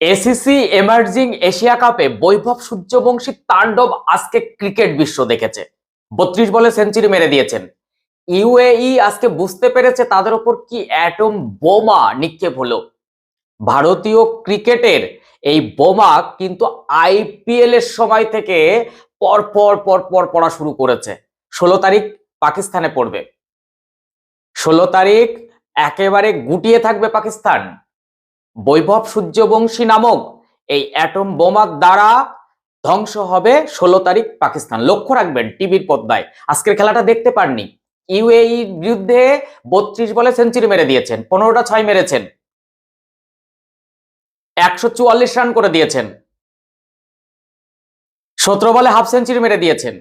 ACC emerging Asia কাপে বৈভব সূর্যবংশী তাণ্ডব আজকে ক্রিকেট বিশ্ব দেখেছে। বত্রিশ বলে সেঞ্চুরি মেরে দিয়েছেন। ইউএই আজকে বুঝতে পেরেছে তাদের ওপর কি অ্যাটম বোমা নিক্ষেপ হলো। ভারতীয় ক্রিকেটের এই বোমা কিন্তু আইপিএল এর সময় থেকে পর পর পর পর পড়া শুরু করেছে। ষোলো তারিখ পাকিস্তানে পড়বে। ষোলো তারিখ একেবারে গুটিয়ে থাকবে পাকিস্তান। বৈভব সূর্যবংশী নামক এই অ্যাটম বোমার দ্বারা ধ্বংস হবে ষোলো তারিখ পাকিস্তান। লক্ষ্য রাখবেন, টিভির পর্দায়। আজকের খেলাটা দেখতে পাননি। ইউএই বিরুদ্ধে বত্রিশ বলে সেঞ্চুরি মেরে দিয়েছেন, পনেরোটা ছয় মেরেছেন। একশো চুয়াল্লিশ রান করে দিয়েছেন। সতেরো বলে হাফ সেঞ্চুরি মেরে দিয়েছেন।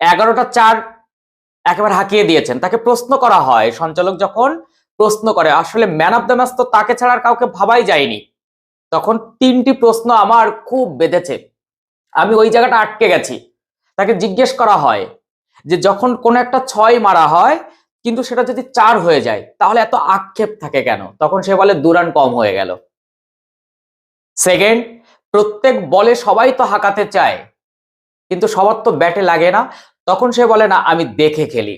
এগারোটা চার একেবারে হাঁকিয়ে দিয়েছেন। তাকে প্রশ্ন করা হয়, সঞ্চালক যখন প্রশ্ন করে, আসলে ম্যান অফ দ্য ম্যাচ তো তাকে ছাড়া কাউকে ভাবাই যায়নি। তখন তিনটি প্রশ্ন আমার খুব বেঁধেছে। আমি ওই জায়গাটা আটকে গেছি। তাকে জিজ্ঞেস করা হয় যে, যখন কোনো একটা ছয় মারা হয়, কিন্তু সেটা যদি চার হয়ে যায়, তাহলে এত আক্ষেপ থাকে কেন? তখন সে বলে, দু রান কম হয়ে গেল। সেকেন্ড প্রত্যেক বলে সবাই তো হাঁকাতে চায়, কিন্তু সবার তো ব্যাটে লাগে না। তখন সে বলে, না, আমি দেখে খেলি।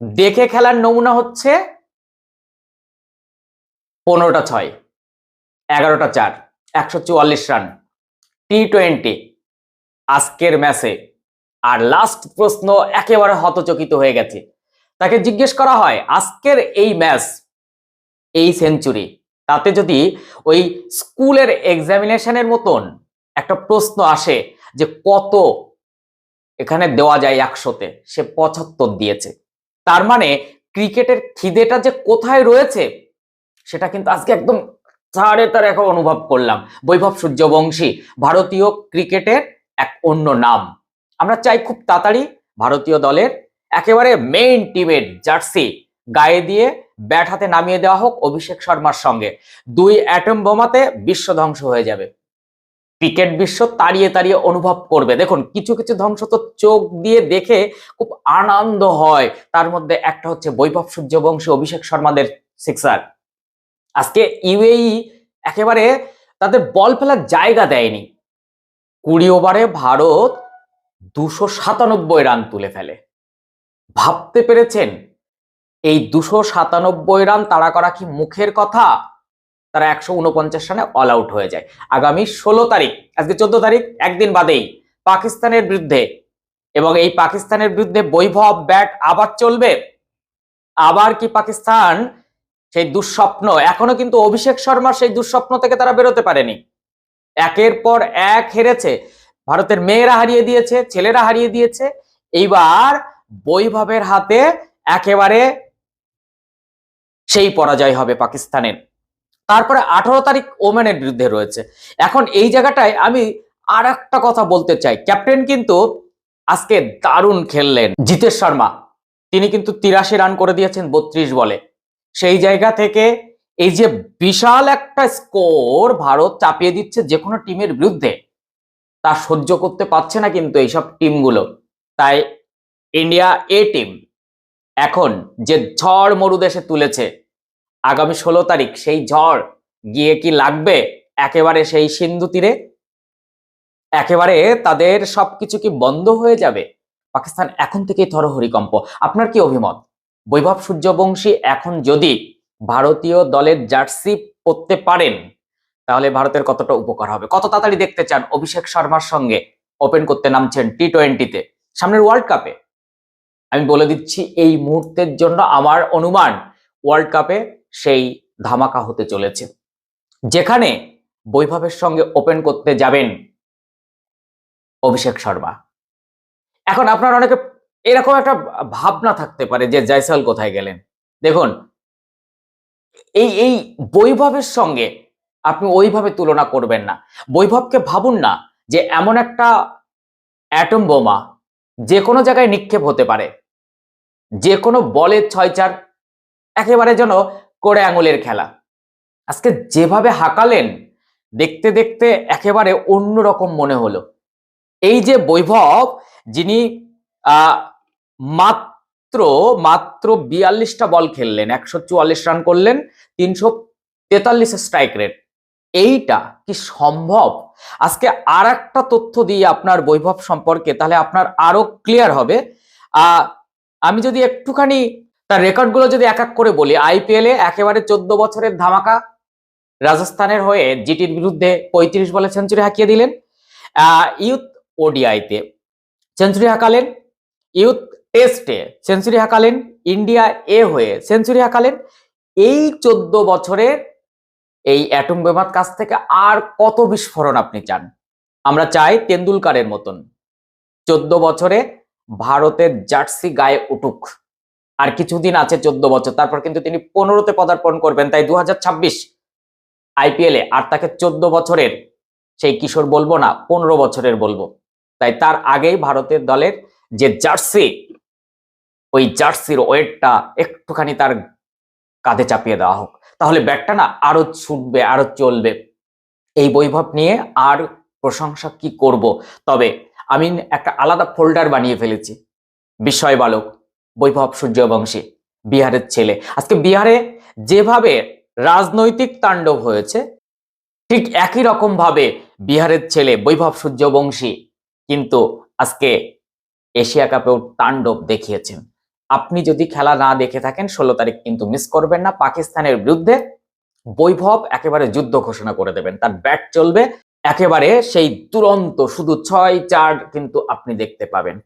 দেখে খেলার নমুনা হচ্ছে পনেরোটা ছয়, এগারোটা চার, একশো চুয়াল্লিশ রান টি টোয়েন্টি আজকের ম্যাচে আর লাস্ট প্রশ্ন একেবারে হতচকিত হয়ে গেছে। তাকে জিজ্ঞেস করা হয়, আজকের এই ম্যাচ এই সেঞ্চুরি তাতে যদি ওই স্কুলের এক্সামিনেশনের মতন একটা প্রশ্ন আসে যে কত এখানে দেওয়া যায় একশোতে, সে পঁচাত্তর দিয়েছে। তার মানে ক্রিকেটের খিদেটা যে কোথায় রয়েছে সেটা কিন্তু আজকে একদম তারে তার এখন অনুভব করলাম। বৈভব সূর্যবংশী, ভারতীয় ক্রিকেটের এক অন্য নাম। আমরা চাই খুব তাড়াতাড়ি ভারতীয় দলের একেবারে মেইন টিমের জার্সি গায়ে দিয়ে ব্যাট হাতে নামিয়ে দেওয়া হোক অভিষেক শর্মার সঙ্গে। দুই অ্যাটম বোমাতে বিশ্ব ধ্বংস হয়ে যাবে। ক্রিকেট বিশ্ব তাড়িয়ে তাড়িয়ে অনুভব করবে। দেখুন, কিছু কিছু ধ্বংস তো চোখ দিয়ে দেখে খুব আনন্দ হয়। তার মধ্যে একটা হচ্ছে বৈভব সূর্যবংশী, অভিষেক শর্মাদের সিক্সার আজকে ইউএই একেবারে তাদের বল ফেলার জায়গা দেয়নি। কুড়ি ওভারে ভারত দুশো সাতানব্বই রান তুলে ফেলে। ভাবতে পেরেছেন? এই দুশো সাতানব্বই রান তাড়া করা কি মুখের কথা? তারা একশো উনপঞ্চাশ রানে অল আউট হয়ে যায়। আগামী ষোলো তারিখ, আজকে চোদ্দ তারিখ, একদিন বাদেই পাকিস্তানের বিরুদ্ধে এবং এই পাকিস্তানের বিরুদ্ধে বৈভব ব্যাট আবার চলবে। আবার কি পাকিস্তান সেই দুঃস্বপ্ন, এখনও কিন্তু অভিষেক শর্মার সেই দুঃস্বপ্ন থেকে তারা বেরোতে পারেনি। একের পর এক হেরেছে, ভারতের মেয়েরা হারিয়ে দিয়েছে, ছেলেরা হারিয়ে দিয়েছে, এইবার বৈভবের হাতে একেবারে সেই পরাজয় হবে পাকিস্তানের। তারপরে আঠারো তারিখ ওমেনের বিরুদ্ধে রয়েছে। এখন এই জায়গাটায় আমি আর একটা কথা বলতে চাই। ক্যাপ্টেন কিন্তু আজকে দারুণ খেললেন। জিতেশ শর্মা, তিনি কিন্তু তিরাশি রান করে দিয়েছেন বত্রিশ বলে। সেই জায়গা থেকে এই যে বিশাল একটা স্কোর ভারত চাপিয়ে দিচ্ছে যে কোনো টিমের বিরুদ্ধে, তা সহ্য করতে পারছে না কিন্তু এইসব টিমগুলো। তাই ইন্ডিয়া এ টিম এখন যে ঝড় মরুদেশে তুলেছে, আগামী ষোলো তারিখ সেই ঝড় গিয়ে কি লাগবে? একেবারে সেই সিন্ধু তীরে? একেবারে তাদের সবকিছু কি বন্ধ হয়ে যাবে? পাকিস্তান এখন থেকেই থরহরিকম্প আপনার কি অভিমত? বৈভব সূর্যবংশী এখন যদি ভারতীয় দলের জার্সি পরতে পারেন, তাহলে ভারতের কতটা উপকার হবে? কত তাড়াতাড়ি দেখতে চান অভিষেক শর্মার সঙ্গে ওপেন করতে নামছেন টি টোয়েন্টিতে সামনের ওয়ার্ল্ড কাপে আমি বলে দিচ্ছি, এই মুহূর্তের জন্য আমার অনুমান ওয়ার্ল্ড কাপে সেই ধামাকা হতে চলেছে। যেখানে বৈভবের সঙ্গে ওপেন করতে যাবেন অভিষেক শর্মা। এখন আপনার অনেকে এরকম একটা ভাবনা থাকতে পারে যে জয়সাল কোথায় গেলেন? দেখুন, এই এই বৈভবের সঙ্গে আপনি ওইভাবে তুলনা করবেন না। বৈভবকে ভাবুন না যে এমন একটা অ্যাটম বোমা যে কোনো জায়গায় নিক্ষেপ হতে পারে। যে কোনো বলের ছয় চার একেবারে যেন করে আঙুলের খেলা। আজকে যেভাবে হাঁকালেন, দেখতে দেখতে একেবারে অন্যরকম মনে হলো। এই যে বৈভব, যিনি মাত্র মাত্র বিয়াল্লিশটা বল খেললেন, একশো চুয়াল্লিশ রান করলেন, তিনশো তেতাল্লিশ স্ট্রাইক রেট এইটা কি সম্ভব? আজকে আর তথ্য দিয়ে আপনার বৈভব সম্পর্কে, তাহলে আপনার আরও ক্লিয়ার হবে। আমি যদি একটুখানি তার রেকর্ডগুলো যদি এক এক করে বলি আইপিএল একেবারে চোদ্দ বছরের ধামাকা রাজস্থানের হয়ে জিটির বিরুদ্ধে পঁয়ত্রিশ বলে সেঞ্চুরি হাঁকিয়ে দিলেন। ইউথ ওডিআইতে সেঞ্চুরি হাঁকালেন ইউথ টেস্টে সেঞ্চুরি হাঁকালেন ইন্ডিয়া এ হয়ে সেঞ্চুরি হাঁকালেন। এই চোদ্দ বছরে এই অ্যাটম বোমার কাছ থেকে আর কত বিস্ফোরণ আপনি চান? আমরা চাই তেন্ডুলকারের মতন। চোদ্দ বছরে ভারতের জার্সি গায়ে উঠুক। আর কিছুদিন আছে চোদ্দ বছর, তারপর কিন্তু তিনি পনেরোতে পদার্পণ করবেন, তাই দু হাজার ছাব্বিশ আইপিএলে আর তাকে চোদ্দ বছরের, সেই কিশোর বলব না, পনেরো বছরের বলব। তাই তার আগেই ভারতের দলের যে জার্সি, ওই জার্সির ওয়েটটা একটুখানি তার কাঁধে চাপিয়ে দেওয়া হোক। তাহলে ব্যাটটা না আরও ছুটবে, আরও চলবে। এই বৈভব নিয়ে আর প্রশংসা কি করব? তবে আমি একটা আলাদা ফোল্ডার বানিয়ে ফেলেছি। বিস্ময় বালক, বৈভব সূর্যবংশী, বিহারের ছেলে। আজকে বিহারে যেভাবে রাজনৈতিক তাণ্ডব হয়েছে, ঠিক একই রকম ভাবে বিহারের ছেলে বৈভব সূর্যবংশী কিন্তু আজকে এশিয়া কাপেও তাণ্ডব দেখিয়েছেন। আপনি যদি খেলা না দেখে থাকেন, ষোলো তারিখ কিন্তু মিস করবেন না। পাকিস্তানের বিরুদ্ধে বৈভব একেবারে যুদ্ধ ঘোষণা করে দেবেন। তার ব্যাট চলবে একেবারে সেই দুরন্ত, শুধু ছয়, চার কিন্তু আপনি দেখতে পাবেন।